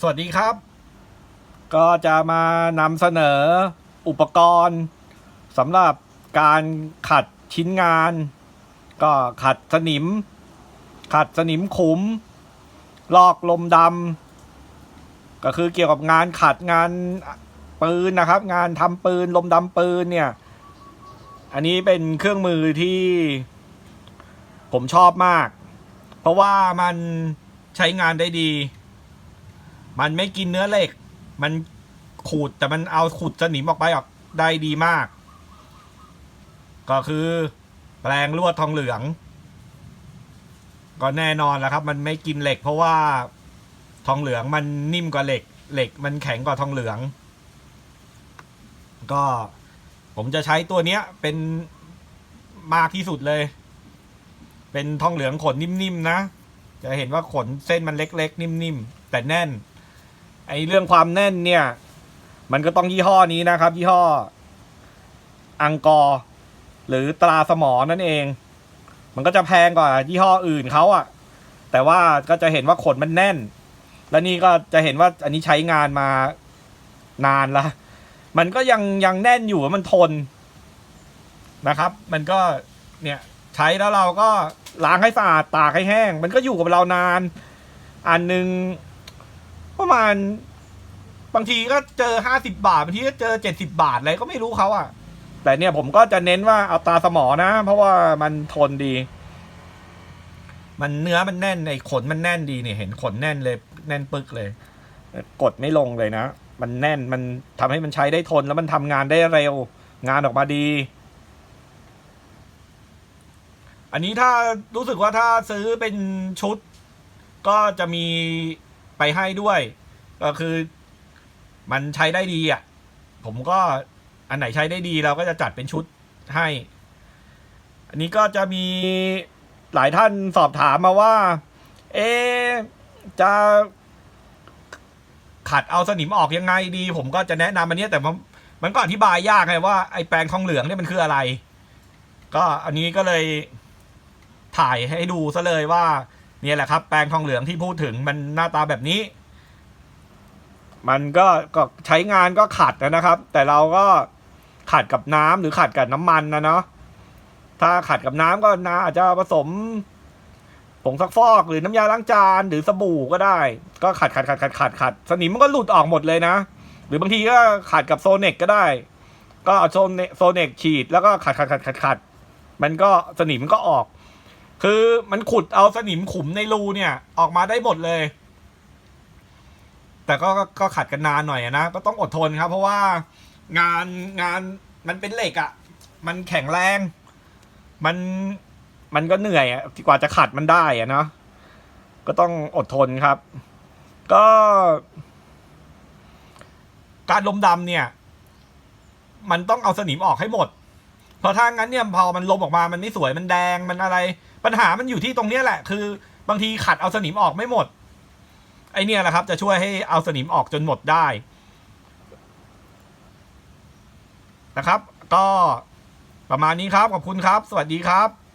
สวัสดีครับ ก็จะมานำเสนออุปกรณ์สำหรับการขัดชิ้นงาน ก็ขัดสนิม ขัดสนิมขุม ลอกลมดำก็คือเกี่ยวกับงานขัดงานปืนนะครับ งานทำปืนลมดำปืนเนี่ย อันนี้เป็นเครื่องมือที่ผมชอบมาก เพราะว่ามันใช้งานได้ดี มันไม่กินเนื้อเหล็ก มันขูดแต่มันเอาขูดสนิมออกไปออกได้ดีมาก ก็คือแปลงลวดทองเหลือง ก็แน่นอนแล้วครับ มันไม่กินเหล็ก เพราะว่าทองเหลืองมันนิ่มกว่าเหล็ก เหล็กมันแข็งกว่าทองเหลือง ก็ผมจะใช้ตัวเนี้ยเป็นมากที่สุดเลย เป็นทองเหลืองขนนิ่มๆนะ จะเห็นว่าขนเส้นมันเล็กๆ นิ่มๆ แต่แน่น ไอเรื่องความแน่นเนี่ย มันก็ต้องยี่ห้อนี้นะครับ ยี่ห้อ อังกอร์หรือตราสมอนั่นเอง มันก็จะแพงกว่ายี่ห้ออื่นเขาอะแต่ว่าก็จะเห็นว่าขนมันแน่น แล้วนี่ก็จะเห็นว่าอันนี้ใช้งานมานานละ มันก็ยังยังแน่นอยู่มันทนนะครับ มันก็เนี่ยใช้แล้วเราก็ล้างให้สะอาดตากให้แห้ง มันก็อยู่กับเรานาน อันหนึ่ง ประมาณ บางทีก็เจอห้าสิบาทบางทีก็เจอเจ็ดสิบาทอะไรก็ไม่รู้เขาอะแต่เนี่ยผมก็จะเน้นว่าเอาตาสมอนะ เพราะว่ามันทนดี มันเนื้อมันแน่นไอ้ขนมันแน่นดีเนี่ยเห็นขนแน่นเลยแน่นปึกเลย กดไม่ลงเลยนะ มันแน่นมันทำให้มันใช้ได้ทนแล้วมันทำงานได้เร็ว งานออกมาดีอันนี้ถ้ารู้สึกว่าถ้าซื้อเป็นชุด ก็จะมี ไปให้ด้วย ก็คือมันใช้ได้ดีอะ ผมก็อันไหนใช้ได้ดีเราก็จะจัดเป็นชุดให้ อันนี้ก็จะมีหลายท่านสอบถามมาว่า เอจะขัดเอาสนิมออกยังไงดี ผมก็จะแนะนำอันนี้แต่มันก็อธิบายยากไงว่าไอ้แปรงทองเหลืองเนี่ยมันคืออะไร ก็อันนี้ก็เลยถ่ายให้ดูซะเลยว่า นี่แหละครับ แปรงทองเหลืองที่พูดถึงมันหน้าตาแบบนี้ มันก็ก็ใช้งานก็ขัดนะครับ แต่เราก็ขัดกับน้ำหรือขัดกับน้ำมันนะเนาะถ้าขัดกับน้ำก็นาอาจจะผสมผงซักฟอกหรือน้ำยาล้างจานหรือสบู่ก็ได้ ก็ขัดขัดขัดขัดขัดขัดสนิมมันก็หลุดออกหมดเลยนะ หรือบางทีก็ขัดกับโซเนกก็ได้ ก็เอาโซเนโซเนกฉีดแล้วก็ขัดขัดขัดขัดขัดมันก็สนิมมันก็ออก คือมันขุดเอาสนิมขุมในรูเนี่ย ออกมาได้หมดเลย แต่ก็ก็ขัดกันนานหน่อยนะก็ต้องอดทนครับ เพราะว่างานงานมันเป็นเหล็กอะ่ะ มันแข็งแรง มันมันก็เหนื่อยอะกว่าจะขัดมันได้อะเนาะก็ต้องอดทนครับ ก็ การลมดำเนี่ย มันต้องเอาสนิมออกให้หมด เพราะถ้างั้นเนี่ยพอมันลมออกมามันไม่สวยมันแดงมันอะไร ปัญหามันอยู่ที่ตรงนี้แหละ คือบางทีขัดเอาสนิมออกไม่หมด ไอเนี่ยแหละครับ จะช่วยให้เอาสนิมออกจนหมดได้นะครับ ก็ประมาณนี้ครับ ขอบคุณครับ สวัสดีครับ